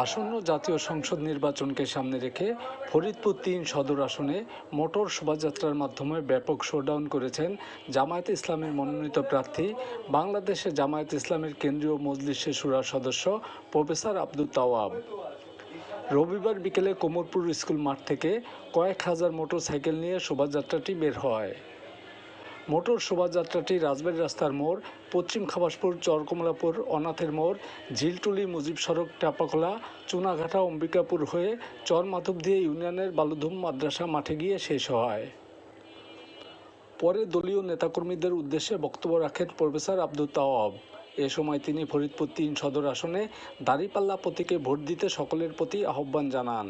আসন্ন জাতীয় সংসদ নির্বাচনকে সামনে রেখে ফরিদপুর তিন সদর আসনে মোটর শোভাযাত্রার মাধ্যমে ব্যাপক শোডাউন করেছেন জামায়াত ইসলামের মনোনীত প্রার্থী, বাংলাদেশে জামায়াত ইসলামের কেন্দ্রীয় মজলিসের সুরার সদস্য প্রফেসর আব্দুল তাওয়াব। রবিবার বিকেলে কোমরপুর স্কুল মাঠ থেকে কয়েক হাজার মোটর সাইকেল নিয়ে শোভাযাত্রাটি বের হয়। মোটর শোভাযাত্রাটি রাজবাড়ী রাস্তার মোড়, পশ্চিম খাবাসপুর, চরকমলাপুর, অনাথের মোড়, ঝিলটুলি, মুজিব সড়ক, টাপাখোলা, চুনাঘাটা, অম্বিকাপুর হয়ে চর মাধবদিয়া ইউনিয়নের বালুধুম মাদ্রাসা মাঠে গিয়ে শেষ হয়। পরে দলীয় নেতাকর্মীদের উদ্দেশ্যে বক্তব্য রাখেন প্রফেসর আব্দুল তাওয়াব। এ সময় তিনি ফরিদপুর তিন সদর আসনে দাঁড়িপাল্লা প্রতীকে ভোট দিতে সকলের প্রতি আহ্বান জানান।